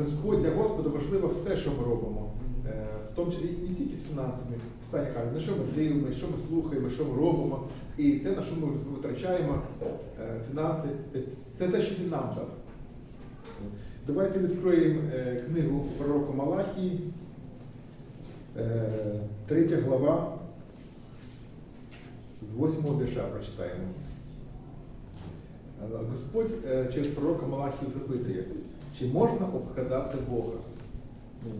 Господь для Господа важливо все, що ми робимо. Е, В тому числі не тільки з фінансами. Писання каже, на що ми дивимося, що ми слухаємо, що ми робимо, і те, на що ми витрачаємо е, фінанси, це те, що він нам дав. Давайте відкриємо е, книгу пророка Малахії, третя глава, з 8 вірша прочитаємо. Господь через пророка Малахію запитує, чи можна обкрадати Бога? Ну,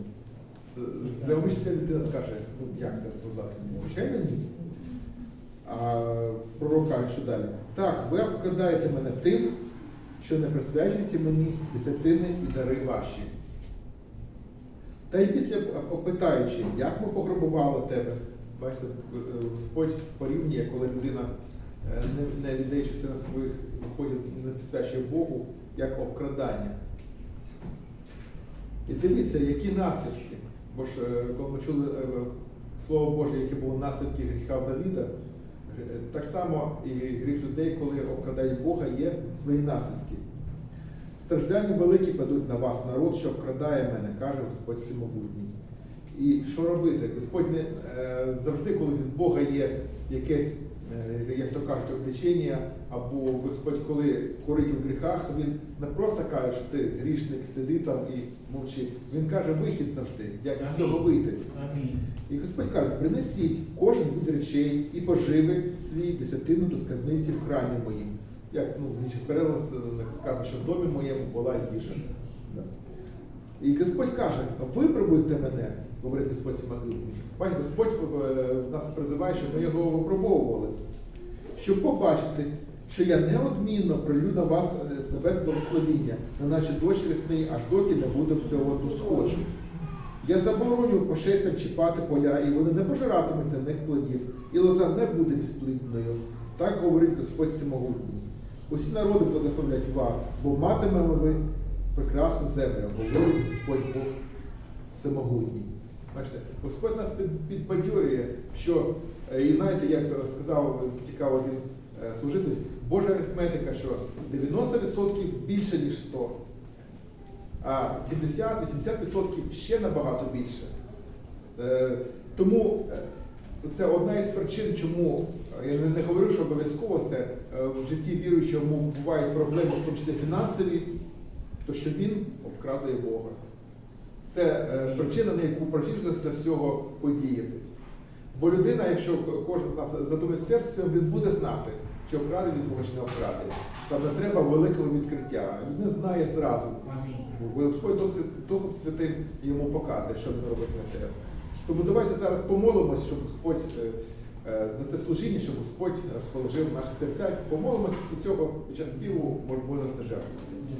е, Здравомисля людина скаже, ну як це будь ласка, звичайно ні. А пророк що далі? Так, ви обкрадаєте мене тим, що не присвячуєте мені десятини і дари ваші. Та й після опитаючи, як ми пограбували тебе, бачите, е, Господь порівнює, коли людина е, не, віддає частину своїх доходів, не присвячує Богу, як обкрадання. І дивіться, які наслідки. Бо ж е, коли ми чули е, Слово Боже, яке було наслідки гріха Давіда, е, так само і гріх людей, коли обкрадають Бога, є свої наслідки. Страждання великі падуть на вас, народ, що обкрадає мене, каже Господь Всемогутній. І що робити? Господь не завжди, коли від Бога є якесь, як то кажуть, обличення, або Господь, коли корить в гріхах, він не просто каже, що ти грішник, сиди там і мовчи. Він каже вихід завжди, як з цього вийти. Амінь. І Господь каже, принесіть кожен від речей і поживи свій десятину до скарбниці в храмі моїм. Як ну, в інших сказано, що в домі моєму була їжа. І Господь каже, випробуйте мене, говорить Господь Всемогутній. Бачите, Господь е, нас призиває, щоб ми його випробовували, щоб побачити, що я неодмінно пролю на вас е, з небес благословіння, неначе дощ рясний, аж доки не буде всього до. Я забороню пошестям чіпати поля, і вони не пожиратимуть земних плодів, і лоза не буде безплідною. Так говорить Господь Всемогутній. Усі народи благословлять вас, бо матимемо ви прекрасну землю, говорить Господь Бог Всемогутній. Бачите, Господь нас під- підбадьорює, що, е, і знаєте, як сказав цікаво один е, служитель, Божа арифметика, що 90% більше, ніж 100 а 70-80% ще набагато більше. Е, Тому це одна із причин, чому я не- говорю, що обов'язково це в житті віруючого бувають проблеми, в тому числі фінансові, то що він обкрадує Бога. Це е, причина, на яку прочиш за всього подіяти. Бо людина, якщо кожен з нас задумає серце, він буде знати, чи обкраде від Бога, чи не обкраде. Там не треба великого відкриття. Людина знає зразу. Господь Дух- Духом Святим йому показує, що він робить на те. Тому давайте зараз помолимось, щоб Господь е, е, за це служіння, щоб Господь розположив наші серця. Помолимося після цього під час співу, може, буде жертву.